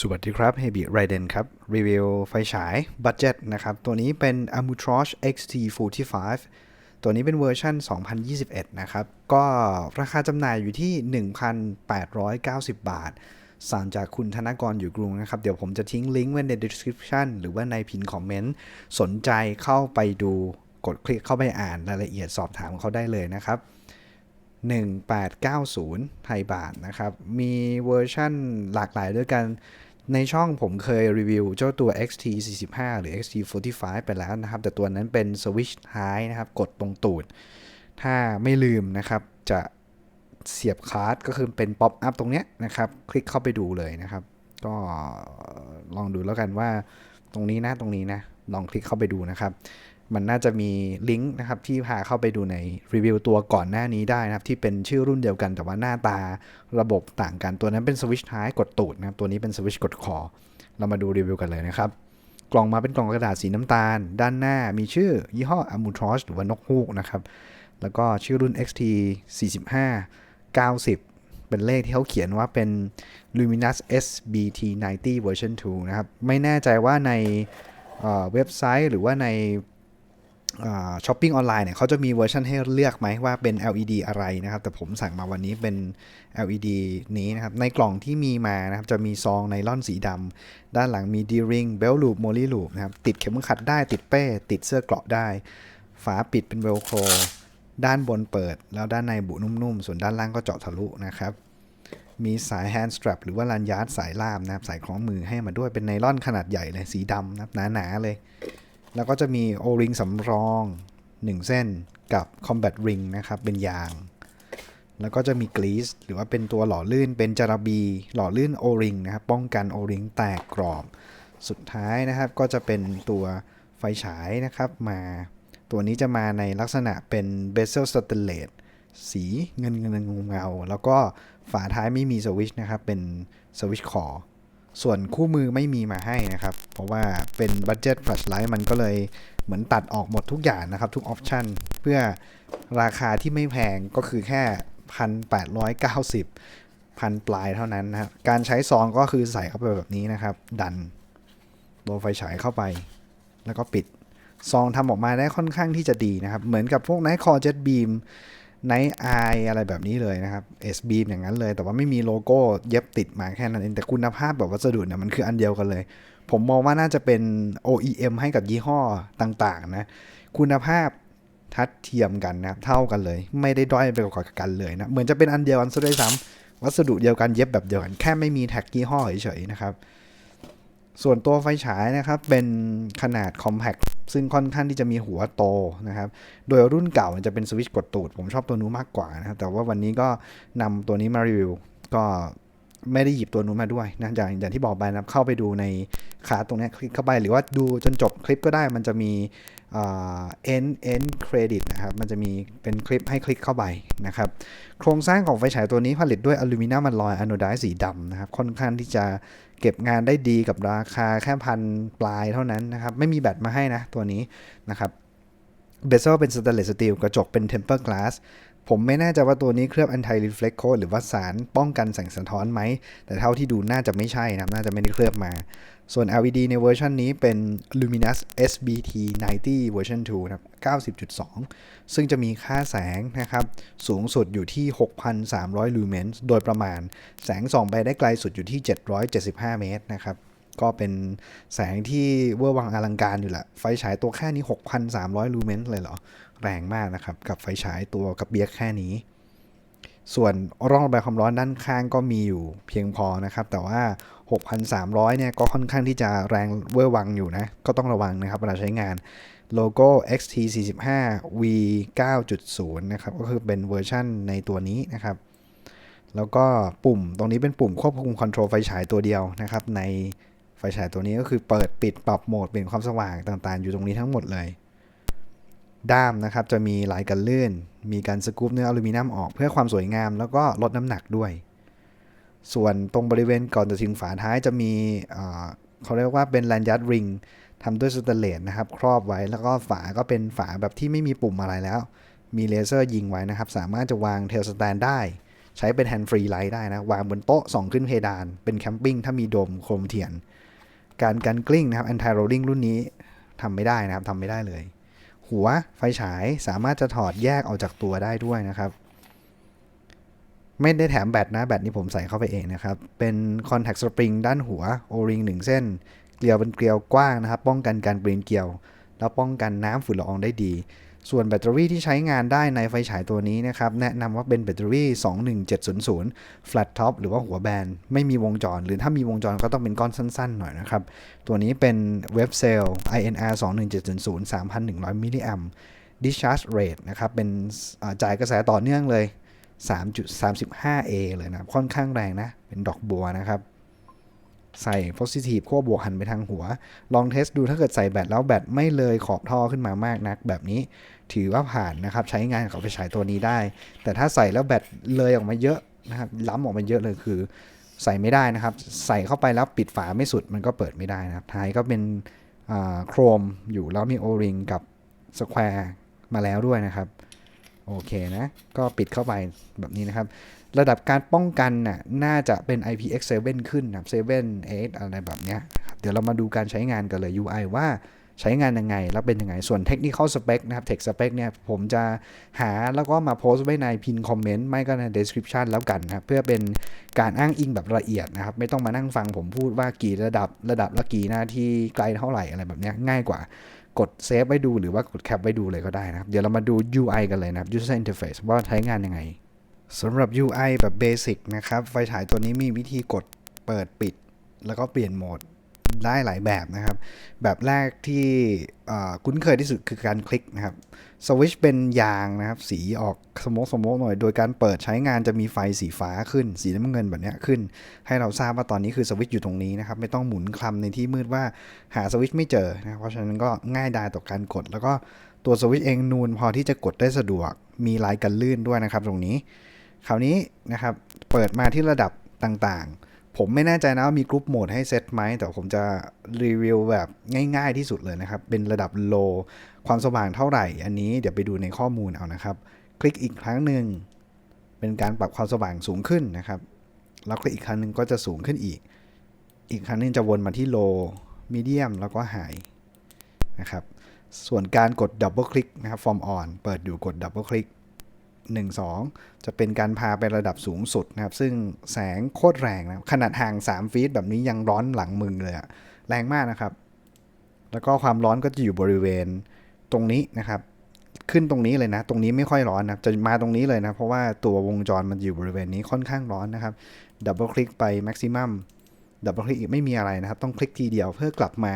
สวัสดีครับ h e b i r i d e n ครับ รีวิวไฟฉายบัตเจ็ตนะครับ ตัวนี้เป็น Amutrosh XT45 ตัวนี้เป็นเวอร์ชัน2021 นะครับ ก็ราคาจำหน่ายอยู่ที่ 1,890 บาท สั่งจากคุณธนกรอยู่กรุงนะครับ เดี๋ยวผมจะทิ้งลิงก์ไว้ใน description หรือว่าในพินคอมเมนต์ สนใจเข้าไปดูกดคลิกเข้าไปอ่านรายละเอียดสอบถามเขาได้เลยนะครับ 1890 ไทยบาทนะครับ มีเวอร์ชั่นหลากหลายด้วยกันในช่องผมเคยรีวิวเจ้าตัว XT 45หรือ XT 45ไปแล้วนะครับ แต่ตัวนั้นเป็น Switch ท้ายนะครับ กดตรงตูด ถ้าไม่ลืมนะครับ จะเสียบคาร์ดก็คือเป็นป๊อปอัพตรงเนี้ยนะครับ คลิกเข้าไปดูเลยนะครับ ก็ลองดูแล้วกันว่าตรงนี้นะตรงนี้นะ ลองคลิกเข้าไปดูนะครับ มันน่าจะมีลิงก์นะครับที่พาเข้าไปดูในรีวิวตัวก่อนหน้านี้ได้นะครับที่เป็นชื่อรุ่นเดียวกันแต่ว่าหน้าตาระบบต่างกันตัวนั้นเป็นสวิชท้ายกดตูดนะครับตัวนี้เป็นสวิชกดคอ เรามาดูรีวิวกันเลยนะครับ กล่องมาเป็นกล่องกระดาษสีน้ำตาล ด้านหน้ามีชื่อยี่ห้อ a m u t r o s หรือว่านกฮูกนะครับแล้วก็ชื่อรุ่น XT 45 90 เป็นเลขที่เขาเขียนว่าเป็น Luminous SBT 90 version 2 นะครับ ไม่แน่ใจว่าในเเว็บไซต์หรือว่าใน ช้อปปิ้งออนไลน์เนี่ยเขาจะมีเวอร์ชันให้เลือกไหมว่าเป็น LED อะไรนะครับ แต่ผมสั่งมาวันนี้เป็น LED นี้นะครับ ในกล่องที่มีมานะครับ จะมีซองไนล่อนสีดำด้านหลังมี D-ring belt loop molly loop นะครับ ติดเข็มขัดได้ติดเป้ ติดเสื้อเกราะได้ ฝาปิดเป็นเวลโครด้านบนเปิด แล้วด้านในบุนุ่มๆ ส่วนด้านล่างก็เจาะทะลุนะครับ มีสาย hand strap หรือว่าลันยาร์ดสายล่ามนะครับ สายคล้องมือให้มาด้วยเป็นไนล่อนขนาดใหญ่เลยสีดำนะครับหนาๆเลย แล้วก็จะมี O-ring สำรอง 1 เส้นกับ combat ring นะครับ เป็นยาง แล้วก็จะมีกรีซหรือว่าเป็นตัวหล่อลื่นเป็นจาราบี หล่อลื่น O-ring นะครับ ป้องกัน O-ring แตกกรอบ สุดท้ายนะครับก็จะเป็นตัวไฟฉายนะครับมาตัวนี้จะมาในลักษณะเป็น bezel stainless สีเงินเงินเงาแล้วก็ฝาท้ายไม่มีสวิชนะครับ เป็นสวิชคอ ส่วนคู่มือไม่มีมาให้นะครับ เพราะว่าเป็นบัตเจ็ต flashlight มันก็เลยเหมือนตัดออกหมดทุกอย่างนะครับ ทุกออปชันเพื่อราคาที่ไม่แพงก็คือแค่ 1,890 พันปลายเท่านั้นนะครับ การใช้ซองก็คือใส่เข้าไปแบบนี้นะครับ ดันตัวไฟฉายเข้าไป แล้วก็ปิด ซองทำออกมาได้ค่อนข้างที่จะดีนะครับ เหมือนกับพวกไนท์คอเจ็ตบีม ไนท์ไออะไรแบบนี้เลยนะครับ S b e a อย่างนั้นเลย แต่ว่าไม่มีโลโก้เย็บติดมาแค่นั้นเองแต่คุณภาพแบบวัสดุเนี่ยมันคืออันเดียวกันเลย ผมมองว่าน่าจะเป็น OEM ให้กับยี่ห้อต่างๆนะคุณภาพทัดเทียมกันนะครับเท่ากันเลย ไม่ได้ด้อยไปกว่ากันเลยนะเหมือนจะเป็นอันเดียวกันซะด้วยซ้ำวัสดุเดียวกันเย็บแบบเดียวกันแค่ไม่มีแท็กยี่ห้อเฉยๆนะครับ ส่วนตัวไฟฉายนะครับเป็นขนาด compact ซึ่งค่อนข้างที่จะมีหัวโตนะครับ โดยรุ่นเก่าจะเป็นสวิตช์กดตูด ผมชอบตัวนู้นมากกว่านะครับ แต่ว่าวันนี้ก็นำตัวนี้มารีวิว ก็ ไม่ได้หยิบตัวนู้นมาด้วยนะอย่างอย่างที่บอกไปนะครับเข้าไปดูในคาตรงนี้คลิกเข้าไปหรือว่าดูจนจบคลิปก็ได้มันจะมีเอ่อ end end credit นะครับมันจะมีเป็นคลิปให้คลิกเข้าไปนะครับโครงสร้างของไฟฉายตัวนี้ผลิตด้วยอลูมิเนียมมันลอยอะโนไดสีดำนะครับค่อนข้างที่จะเก็บงานได้ดีกับราคาแค่พันปลายเท่านั้นนะครับไม่มีแบตมาให้นะตัวนี้นะครับเบเซลเป็นสแตนเลสสตีลกระจกเป็นเทมเปอร์กลาส ผมไม่แน่ใจว่าตัวนี้เคลือบ anti reflect coat หรือว่าสารป้องกันแสงสะท้อนไหม แต่เท่าที่ดูน่าจะไม่ใช่นะน่าจะไม่ได้เคลือบมา ส่วน LED ในเวอร์ชันนี้เป็น Luminous SBT 90เวอร์ชัน2นะครับ90.2 ซึ่งจะมีค่าแสงนะครับ สูงสุดอยู่ที่ 6,300ลูเมนโดยประมาณ แสงส่องไปได้ไกลสุดอยู่ที่ 775 เมตรนะครับ ก็เป็นแสงที่เวอร์วังอลังการอยู่แหละ ไฟฉายตัวแค่นี้ 6,300 ลูเมนเลยเหรอ แรงมากนะครับ กับไฟฉายตัวกับเบียกแค่นี้ ส่วนร่องระบายความร้อนด้านข้างก็มีอยู่เพียงพอนะครับ แต่ว่า 6,300 เนี่ยก็ค่อนข้างที่จะแรงเวอร์วังอยู่นะ ก็ต้องระวังนะครับเวลาใช้งานโลโก้ XT45 V 9.0 นะครับ ก็คือเป็นเวอร์ชั่นในตัวนี้นะครับ แล้วก็ปุ่มตรงนี้เป็นปุ่มควบคุมคอนโทรลไฟฉายตัวเดียวนะครับ ใน ฟฉายตัวนี้ก็คือเปิดปิดปรับโหมดเปลี่ยนความสว่างต่างๆ อยู่ตรงนี้ทั้งหมดเลย ด้ามนะครับจะมีลายกันลื่น มีการสกู๊ปเนื้ออลูมิเนียมออกเพื่อความสวยงาม แล้วก็ลดน้ำหนักด้วย ส่วนตรงบริเวณก่อนจะถึงฝาท้ายจะมีเขาเรียกว่าเป็นแลนยัดริงทำด้วยสแตนเลสนะครับ ครอบไว้แล้วก็ฝาก็เป็นฝาแบบที่ไม่มีปุ่มอะไรแล้ว มีเลเซอร์ยิงไว้นะครับ สามารถจะวางเทลสแตนได้ใช้เป็นแฮนด์ฟรีไลท์ได้นะ วางบนโต๊ะส่องขึ้นเพดาน เป็นแคมปิ้งถ้ามีโดมโครมเทียน การกันกลิ้งนะครับ anti rolling รุ่นนี้ทำไม่ได้นะครับทำไม่ได้เลย หัวไฟฉายสามารถจะถอดแยกออกจากตัวได้ด้วยนะครับ ไม่ได้แถมแบตนะ แบตนี้ผมใส่เข้าไปเองนะครับ เป็น contact spring ด้านหัว o-ring 1เส้น เกลียวเป็นเกลียวกว้างนะครับ ป้องกันการเปลี่ยนเกลียว แล้วป้องกันน้ำฝุ่นละอองได้ดี ส่วนแบตเตอรี่ที่ใช้งานได้ในไฟฉายตัวนี้นะครับ แนะนำว่าเป็นแบตเตอรี่ 21700 flat top หรือว่าหัวแบนไม่มีวงจร หรือถ้ามีวงจรก็ต้องเป็นก้อนสั้นๆ หน่อยนะครับ ตัวนี้เป็นเว็บเซล INR 21700 3,100 มิลลิแอม discharge rate นะครับ เป็นจ่ายกระแสต่อเนื่องเลย 3.35A เลยนะค่อนข้างแรงนะ เป็นดอกบัวนะครับใส่ positive ขั้วบวกหันไปทางหัว ลองเทสดูถ้าเกิดใส่แบตแล้วแบตไม่เลยขอบท่อขึ้นมามากนักแบบนี้ ถือว่าผ่านนะครับ ใช้งานกับไฟฉายตัวนี้ได้ แต่ถ้าใส่แล้วแบตเลยออกมาเยอะนะครับล้ำออกมาเยอะเลยคือ ใส่ไม่ได้นะครับ ใส่เข้าไปแล้วปิดฝาไม่สุดมันก็เปิดไม่ได้นะครับท้ายก็เป็นโครมอยู่แล้วมีโอริงกับสแควร์มาแล้วด้วยนะครับโอเคนะ ก็ปิดเข้าไปแบบนี้นะครับ ระดับการป้องกันน่ะน่าจะเป็น IPX7 ขึ้นนะครับ7 8อะไรแบบเนี้ย เดี๋ยวเรามาดูการใช้งานกันเลย UI ว่า ใช้งานยังไง แล้วเป็นยังไง ส่วน Technical Spec นะครับ Tech Spec เนี่ยผมจะหาแล้วก็มาโพสต์ไว้ในพินคอมเมนต์ไม่ก็ใน description แล้วกันนะครับ เพื่อเป็นการอ้างอิงแบบละเอียดนะครับ ไม่ต้องมานั่งฟังผมพูดว่ากี่ระดับระดับละกี่หน้าที่ไกลเท่าไหร่อะไรแบบนี้ง่ายกว่ากดเซฟไว้ดูหรือว่ากดแคปไว้ดูเลยก็ได้นะครับ เดี๋ยวเรามาดู UI กันเลยนะครับ User Interface ว่าใช้งานยังไงสำหรับ UI แบบเบสิกนะครับ ไฟฉายตัวนี้มีวิธีกดเปิดปิด แล้วก็เปลี่ยนโหมด ได้หลายแบบนะครับ แบบแรกที่คุ้นเคยที่สุดคือการคลิกนะครับสวิชเป็นยางนะครับ สีออกสโมกสโมกหน่อย โดยการเปิดใช้งานจะมีไฟสีฟ้าขึ้น สีน้ำเงินแบบนี้ขึ้น ให้เราทราบว่าตอนนี้คือสวิชอยู่ตรงนี้นะครับ ไม่ต้องหมุนคลำในที่มืดว่าหาสวิชไม่เจอนะเพราะฉะนั้นก็ง่ายดายต่อการกด แล้วก็ตัวสวิชเองนูนพอที่จะกดได้สะดวก มีลายกันลื่นด้วยนะครับ ตรงนี้ คราวนี้นะครับเปิดมาที่ระดับต่างๆ ผมไม่แน่ใจนะว่ามีกรุ๊ปโหมดให้เซตไหม แต่ผมจะรีวิวแบบง่ายๆที่สุดเลยนะครับ เป็นระดับ low ความสว่างเท่าไหร่ อันนี้เดี๋ยวไปดูในข้อมูลเอานะครับ คลิกอีกครั้งหนึ่งเป็นการปรับความสว่างสูงขึ้นนะครับ แล้วคลิกอีกครั้งหนึ่งก็จะสูงขึ้นอีก อีกครั้งหนึงจะวนมาที่ low medium แล้วก็ high นะครับ ส่วนการกด double click นะครับ form on เปิดอยู่กด double click 1 2 จะเป็นการพาไประดับสูงสุดนะครับ ซึ่งแสงโคตรแรงนะขนาดห่าง 3 ฟีตแบบนี้ยังร้อนหลังมึงเลยอะแรงมากนะครับ แล้วก็ความร้อนก็จะอยู่บริเวณตรงนี้นะครับ ขึ้นตรงนี้เลยนะ ตรงนี้ไม่ค่อยร้อนนะจะมาตรงนี้เลยนะ เพราะว่าตัววงจรมันอยู่บริเวณนี้ค่อนข้างร้อนนะครับดับเบิลคลิกไปแม็กซิมัมดับเบิลคลิกอีกไม่มีอะไรนะครับ ต้องคลิกทีเดียวเพื่อกลับมา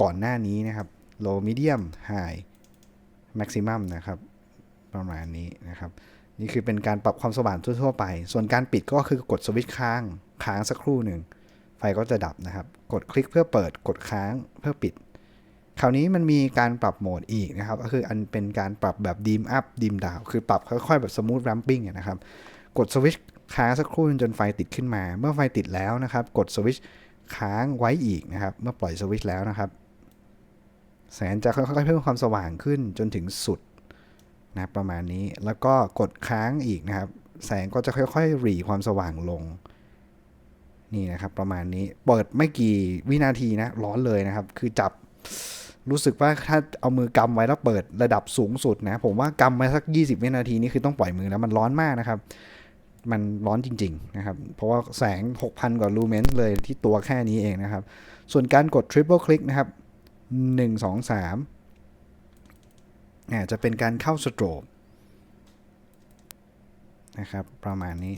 ก่อนหน้านี้นะครับ low medium high maximum นะครับ ประมาณนี้นะครับ นี่คือเป็นการปรับความสว่างทั่วๆไป ส่วนการปิดก็คือกดสวิตช์ค้างค้างสักครู่หนึ่งไฟก็จะดับนะครับ กดคลิกเพื่อเปิดกดค้างเพื่อปิด คราวนี้มันมีการปรับโหมดอีกนะครับ ก็คืออันเป็นการปรับแบบดีมอัพดีมดาวคือปรับค่อยๆแบบสมูท r ร m ปิ้งนะครับ กดสวิตช์ค้างสักครู่จนไฟติดขึ้นมา เมื่อไฟติดแล้วนะครับ กดสวิตช์ค้างไว้อีกนะครับ เมื่อปล่อยสวิตช์แล้วนะครับ แสงจะค่อยๆเพิ่มความสว่างขึ้นจนถึงสุด นะประมาณนี้แล้วก็กดค้างอีกนะครับ แสงก็จะค่อยๆหรี่ความสว่างลง นี่นะครับ ประมาณนี้เปิดไม่กี่วินาทีนะ ร้อนเลยนะครับ คือจับรู้สึกว่าถ้าเอามือกำไว้แล้วเปิดระดับสูงสุดนะ ผมว่ากำไว้สัก 20 วินาทีนี่คือต้องปล่อยมือแล้วมันร้อนมากนะครับ มันร้อนจริง ๆ นะครับ เพราะว่าแสง 6,000 กว่าลูเมนเลยที่ตัวแค่นี้เองนะครับ ส่วนการกด triple click นะครับ 1 2 3อ่า จะเป็นการเข้าสโตรบนะครับประมาณนี้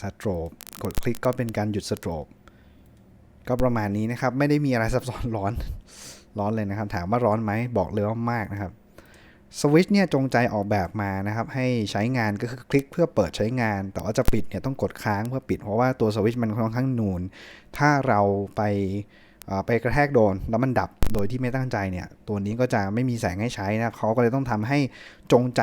สโตรบกดคลิกก็เป็นการหยุดสโตรบก็ประมาณนี้นะครับ ไม่ได้มีอะไรซับซ้อนร้อนร้อนเลยนะครับ ถามว่าร้อนไหมบอกเลยว่ามากนะครับสวิตช์เนี่ยจงใจออกแบบมานะครับ ให้ใช้งานก็คือคลิกเพื่อเปิดใช้งาน แต่ว่าจะปิดเนี่ยต้องกดค้างเพื่อปิดเพราะว่าตัวสวิตช์มันค่อนข้างนูน ถ้าเราไป ไปกระแทกโดนแล้วมันดับโดยที่ไม่ตั้งใจเนี่ยตัวนี้ก็จะไม่มีแสงให้ใช้นะเขาก็เลยต้องทำให้จงใจ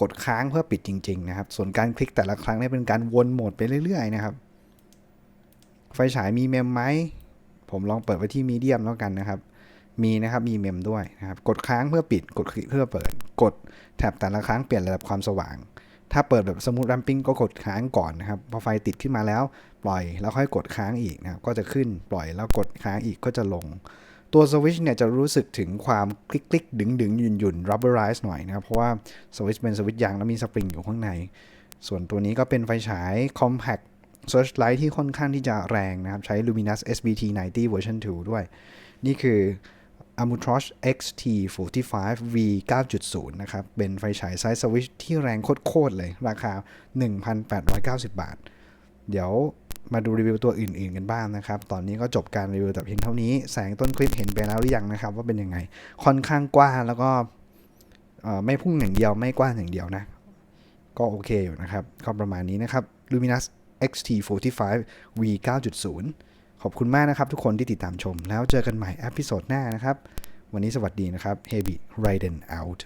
กดค้างเพื่อปิดจริงๆนะครับ ส่วนการคลิกแต่ละครั้งเนี่ยเป็นการวนโหมดไปเรื่อยๆนะครับ ไฟฉายมีเมมไหมผมลองเปิดไว้ที่มีเดียมแล้วกันนะครับ มีนะครับมีเมมด้วยนะครับ กดค้างเพื่อปิด กดคลิกเพื่อเปิด กดแท็บแต่ละครั้งเปลี่ยนระดับความสว่าง ถ้าเปิดแบบสมูท ramping ก็กดค้างก่อนนะครับ พอไฟติดขึ้นมาแล้ว ปล่อยแล้วค่อยกดค้างอีกนะครับ ก็จะขึ้นปล่อยแล้วกดค้างอีกก็จะลง ตัวสวิตช์เนี่ยจะรู้สึกถึงความคลิกคลิกดึงดึงหยุ่นหยุ่น rubberize หน่อยนะครับ เพราะว่าสวิตช์เป็นสวิตช์ยางแล้วมีสปริงอยู่ข้างใน ส่วนตัวนี้ก็เป็นไฟฉาย compact searchlight ที่ค่อนข้างที่จะแรงนะครับ ใช้ luminous SBT 90 version 2 ด้วย นี่คือ Amutrosh XT 45 V 9.0 นะครับ เป็นไฟฉายไซส์สวิชที่แรงโคตรๆเลย ราคา 1,890 บาท เดี๋ยวมาดูรีวิวตัวอื่นๆกันบ้างนะครับ ตอนนี้ก็จบการรีวิวแต่เพียงเท่านี้ แสงต้นคลิปเห็นไปแล้วหรือยังนะครับ ว่าเป็นยังไง ค่อนข้างกว้างแล้วก็ไม่พุ่งอย่างเดียวไม่กว้างอย่างเดียวนะ ก็โอเคอยู่นะครับ ก็ประมาณนี้นะครับ Luminous XT 45 V 9.0 ขอบคุณมากนะครับทุกคนที่ติดตามชม แล้วเจอกันใหม่อพิโซดหน้านะครับ วันนี้สวัสดีนะครับ Heavy Raiden out